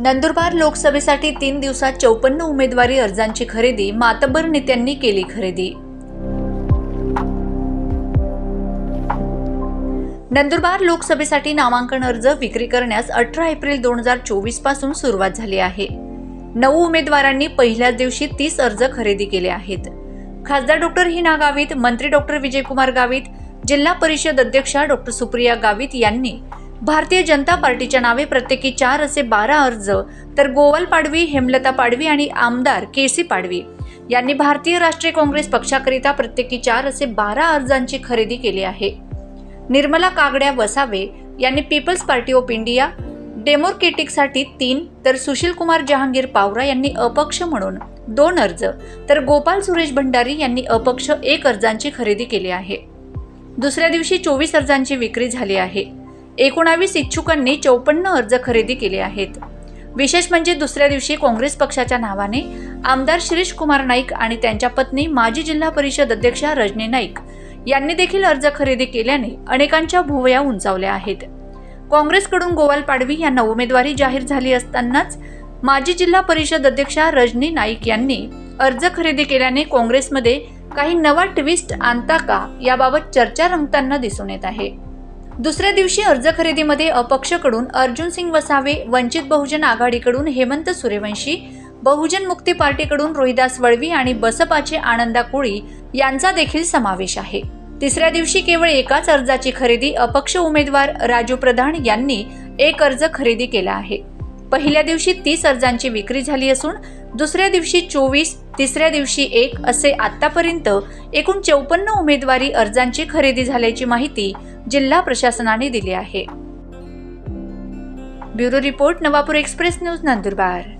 नंदुरबार लोकसभेसाठी तीन दिवसात चौपन्न उमेदवारी अर्जांची खरेदी मातबर नेत्यांनी केली खरेदी. नंदुरबार लोकसभेसाठी नामांकन अर्ज विक्री करण्यास अठरा एप्रिल दोन हजार चोवीसपासून सुरुवात झाली आहे. नऊ उमेदवारांनी पहिल्याच दिवशी तीस अर्ज खरेदी केले आहेत. खासदार डॉक्टर हिना गावित मंत्री डॉक्टर विजयकुमार गावित जिल्हा परिषद अध्यक्षा डॉक्टर सुप्रिया गावित यांनी भारतीय जनता पार्टीच्या नावे प्रत्येकी चार असे बारा अर्ज तर गोवाल पाडवी हेमलता पाडवी आणि आमदार के सी पाडवी. यांनी भारतीय राष्ट्रीय काँग्रेस पक्षाकरिता प्रत्येकी चार असे बारा अर्जांची खरेदी केली आहे. निर्मला कागड्या वसावे यांनी पीपल्स पार्टी ऑफ इंडिया डेमोक्रेटिकसाठी तीन तर सुशील कुमार जहांगीर पावरा यांनी अपक्ष म्हणून दोन अर्ज तर गोपाल सुरेश भंडारी यांनी अपक्ष एक अर्जांची खरेदी केली आहे. दुसऱ्या दिवशी चोवीस अर्जांची विक्री झाली आहे. एकोणावीस इच्छुकांनी चौपन्न अर्ज खरेदी केले आहेत. विशेष म्हणजे दुसऱ्या दिवशी काँग्रेस पक्षाच्या नावाने आमदार शिरीष कुमार नाईक आणि त्यांच्या पत्नी माजी जिल्हा परिषद अध्यक्षा रजनी नाईक यांनी देखील अर्ज खरेदी केल्याने अनेकांच्या भुवया उंचावल्या आहेत. काँग्रेसकडून गोवाल पाडवी यांना उमेदवारी जाहीर झाली असतानाच माजी जिल्हा परिषद अध्यक्षा रजनी नाईक यांनी अर्ज खरेदी केल्याने काँग्रेसमध्ये काही नवा ट्विस्ट आणता का याबाबत चर्चा रंगताना दिसून येत आहे. दुसऱ्या दिवशी अर्ज खरेदीमध्ये अपक्षकडून अर्जुन सिंग वसावे वंचित बहुजन आघाडीकडून हेमंत सूर्यवंशी बहुजन मुक्ती पार्टीकडून रोहिदास वळवी आणि बसपाचे आनंदा कोळी यांचा देखील समावेश आहे. तिसऱ्या दिवशी केवळ एकाच अर्जाची खरेदी अपक्ष उमेदवार राजू प्रधान यांनी एक अर्ज खरेदी केला आहे. पहिल्या दिवशी तीस अर्जांची विक्री झाली असून दुसऱ्या दिवशी चोवीस तिसऱ्या दिवशी एक असे आतापर्यंत एकूण चौपन्न उमेदवारी अर्जांची खरेदी झाल्याची माहिती जिल्हा प्रशासनाने दिले आहे. Bureau report Navapur express news Nandurbar.